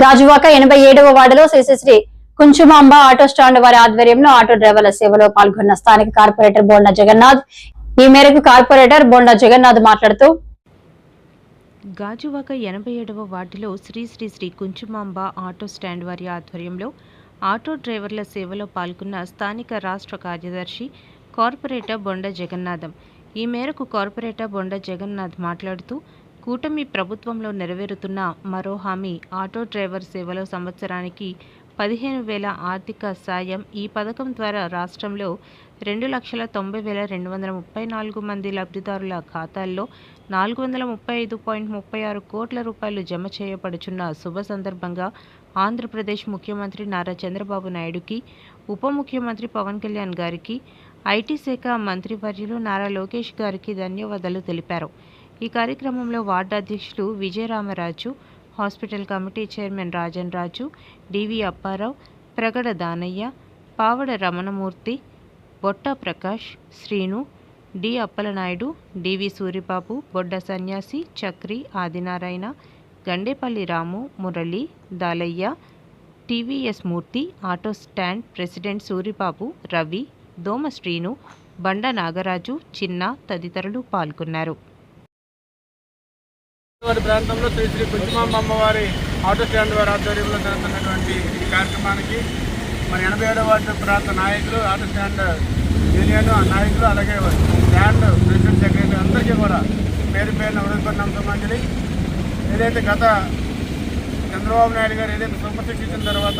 గాజువాక ఎనభై ఏడవ వార్డులో శ్రీ కుంచుమాంబ ఆటో స్టాండ్ వారి ఆధ్వర్యంలో ఆటో డ్రైవర్ల సేవలో పాల్గొన్న స్థానిక కార్పొరేటర్ బోండా జగన్నాథ్. ఈ మేరకు కార్పొరేటర్ బోండా జగన్నాథ్ మాట్లాడుతూ గాజువాక ఎనభై ఏడవ వార్డులో శ్రీ శ్రీ శ్రీ కుంచుమాంబ ఆటో స్టాండ్ వారి ఆధ్వర్యంలో ఆటో డ్రైవర్ల సేవలో పాల్గొన్న స్థానిక రాష్ట్ర కార్యదర్శి కార్పొరేటర్ బొండ జగన్నాథం. ఈ మేరకు కార్పొరేటర్ బొండ జగన్నాథ్ మాట్లాడుతూ కూటమి ప్రభుత్వంలో నెరవేరుతున్న మరో హామీ ఆటో డ్రైవర్ సేవలో సంవత్సరానికి పదిహేను వేల ఆర్థిక సాయం. ఈ పథకం ద్వారా రాష్ట్రంలో రెండు లక్షల తొంభై వేల రెండు వందల ముప్పై నాలుగు మంది లబ్ధిదారుల ఖాతాల్లో నాలుగు వందల ముప్పై ఐదు పాయింట్ ముప్పై ఆరు కోట్ల రూపాయలు జమ చేయబడుచున్న శుభ సందర్భంగా ఆంధ్రప్రదేశ్ ముఖ్యమంత్రి నారా చంద్రబాబు నాయుడుకి ఉప ముఖ్యమంత్రి పవన్ కళ్యాణ్ గారికి ఐటీ శాఖ మంత్రివర్యులు నారా లోకేష్ గారికి ధన్యవాదాలు తెలిపారు. ఈ కార్యక్రమంలో వార్డు అధ్యక్షులు Vijayaramaraju hospital committee chairman Rajan Raju D V Apparao Pragada Danayya Pavada Ramanamurthy Botta Prakash Srinu D Appalanaidu D V Suribabu Bodda Sanyasi Chakri Adinarayana Gandepalli Ramu Murali Dalayya TVS Murthy auto stand president Suribabu Ravi Doma Srinu Banda Nagaraju చిన్న తదితరులు పాల్గొన్నారు. వారి ప్రాంతంలో శ్రీ శ్రీ కుంచుమాంబ అమ్మవారి auto stand వారి ఆధ్వర్యంలో జరుగుతున్నటువంటి ఈ కార్యక్రమానికి మన ఎనభై ఏడవ వార్డు ప్రాంత నాయకులు ఆటో స్టాండ్ యూనియన్ నాయకులు అలాగే స్టాండ్ ప్రెసిడెంట్ సెక్రటరీ అందరికీ కూడా పేరు పేరున ఉదయపడిన మంచిది ఏదైతే గత చంద్రబాబు నాయుడు గారు ఏదైతే సూపర్శిక్ష ఇచ్చిన తర్వాత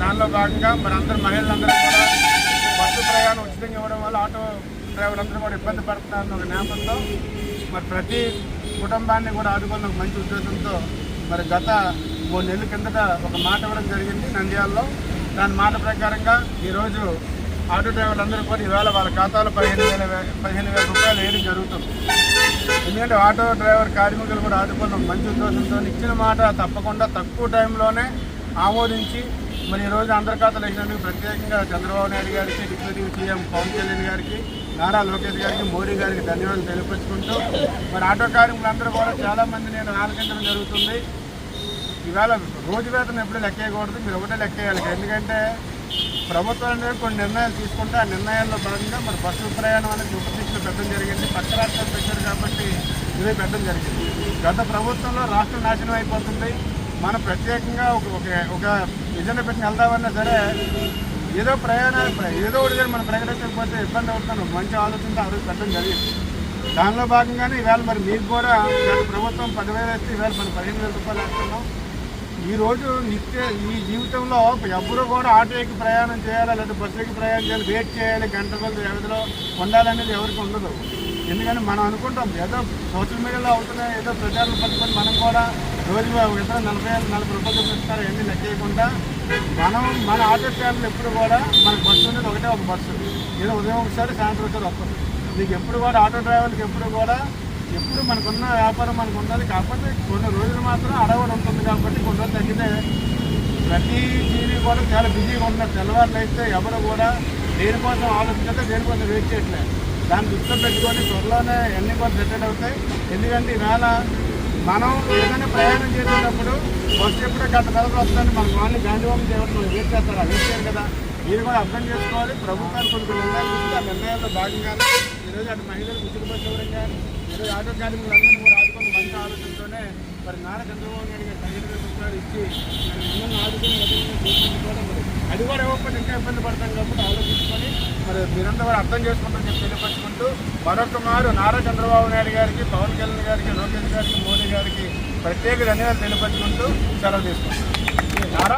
దానిలో భాగంగా మనందరూ మహిళలందరూ కూడా బస్సు ప్రయాణం ఉచితంగా ఇవ్వడం వల్ల ఆటో డ్రైవర్లందరూ కూడా ఇబ్బంది పడుతున్నారన్న ఒక నేపథ్యంలో మరి ప్రతి కుటుంబాన్ని కూడా ఆదుకున్న ఒక మంచి ఉద్దేశంతో మరి గత మూడు నెలల కిందట ఒక మాట ఇవ్వడం జరిగింది నంద్యాలలో. దాని మాట ప్రకారంగా ఈరోజు ఆటో డ్రైవర్లందరూ కూడా ఈవేళ వాళ్ళ ఖాతాలో పదిహేను వేల పదిహేను వేల రూపాయలు వేయడం జరుగుతుంది. ఎందుకంటే ఆటో డ్రైవర్ కార్మికులు కూడా ఆదుకున్న మంచి ఉద్దేశంతో ఇచ్చిన మాట తప్పకుండా తక్కువ టైంలోనే ఆమోదించి మరి ఈరోజు అందరి ఖాతాలు వేసినందుకు ప్రత్యేకంగా చంద్రబాబు నాయుడు గారికి డిప్యూటీ సీఎం పవన్ కళ్యాణ్ గారికి నారా లోకేష్ గారికి మోడీ గారికి ధన్యవాదాలు తెలియపరుచుకుంటూ మరి ఆటో కార్మికులందరూ కూడా చాలామంది నేను ఆలకించడం జరుగుతుంది. ఇవాళ రోజు వేతనం ఎప్పుడు లెక్కేయకూడదు మీరు ఒకటే లెక్కేయాలి. ఎందుకంటే ప్రభుత్వం అనేది కొన్ని నిర్ణయాలు తీసుకుంటే ఆ నిర్ణయాల్లో భాగంగా మరి బస్సు ప్రయాణం అనేది ఉపశిక్షలు పెట్టడం జరిగింది. పక్క రాష్ట్రాలు పెట్టారు కాబట్టి ఇదే పెట్టడం జరిగింది. గత ప్రభుత్వంలో రాష్ట్రం నాశనం అయిపోతుంది. మనం ప్రత్యేకంగా ఒక ఒక ఒక ఎజెండా పెట్టిన వెళ్దామన్నా సరే ఏదో ప్రయాణాలు ఏదో ఒకటి మనం ప్రకటించకపోతే ఇబ్బంది అవుతున్నాం. మంచి ఆలోచనతో ఆ రోజు పెట్టడం జరిగింది. దానిలో భాగంగానే ఈవేళ మరి మీకు కూడా ప్రభుత్వం పదివేలు వేస్తే ఈవేళ మనం పదిహేను వేల రూపాయలు వేస్తున్నాం. ఈ రోజు నిత్య ఈ జీవితంలో ఎవరు కూడా ఆటోకి ప్రయాణం చేయాలి లేదా బస్సుకి ప్రయాణం చేయాలి వెయిట్ చేయాలి గంట వ్యవధిలో ఉండాలనేది ఎవరికి ఉండదు. ఎందుకంటే మనం అనుకుంటాం ఏదో సోషల్ మీడియాలో అవుతున్నాయి ఏదో ప్రచారం పట్టుకొని మనం కూడా రోజు ఇతర నలభై నలభై రూపాయలు చూపిస్తారు ఎన్ని లెక్కేయకుండా మనం మన ఆటో స్టాండ్లు ఎప్పుడు కూడా మన బస్సు అనేది ఒకటే ఒక బస్సు. ఏదో ఉదయం ఒకసారి సాయంత్రం ఒకసారి వస్తుంది. మీకు ఎప్పుడు కూడా ఆటో డ్రైవర్కి ఎప్పుడు కూడా ఎప్పుడు మనకున్న వ్యాపారం మనకు ఉండాలి కాకపోతే కొన్ని రోజులు మాత్రం అడవులు ఉంటుంది కాబట్టి కొన్ని రోజులు తగ్గితే ప్రతి జీవి కూడా చాలా బిజీగా ఉన్న తెల్లవారులు అయితే ఎవరు కూడా దేనికోసం ఆలోచించట్లేదు దేనికోసం వెయిట్ చేయట్లేదు దాన్ని దృష్టిలో పెట్టుకొని త్వరలోనే ఎన్ని కూడా సెటిల్ అవుతాయి. ఎందుకంటే ఈవేళ మనం ఏదైనా ప్రయాణం చేసేటప్పుడు ఫస్ట్ ఎప్పుడో గత నెలలు వస్తుందని మన వాళ్ళని గాంధీవామం చేయడం వెయిట్ చేస్తారు అది చేయరు కదా. మీరు కూడా అర్థం చేసుకోవాలి. ప్రభుత్వాలు కొన్ని కొన్ని నిర్ణయాలు తీసుకుంటే ఆ నిర్ణయాల్లో భాగంగానే ఈరోజు అటు మహిళలు ఉచిత బస్సు కానీ ఈరోజు ఆటో కార్మికులందరినీ కూడా ఆదుకొని మంచి ఆలోచనతోనే మరి నారా చంద్రబాబు నాయుడు గారు పదిహేను ఇచ్చి మిమ్మల్ని ఆదుకుని మొదలు తీసుకుని కూడా మరి అది కూడా ఇవ్వకపోతే ఇంకా ఇబ్బంది పడతాం కాబట్టి ఆలోచించుకొని మరి మీరంతా కూడా అర్థం చేసుకుంటారని చెప్పి తెలియపరుచుకుంటూ మరొక మారు నారా చంద్రబాబు నాయుడు గారికి పవన్ కళ్యాణ్ గారికి లోకేష్ గారికి మోడీ గారికి ప్రత్యేక ధన్యవాదాలు తెలియపరుచుకుంటూ సెలవు తీసుకుంటాం నారా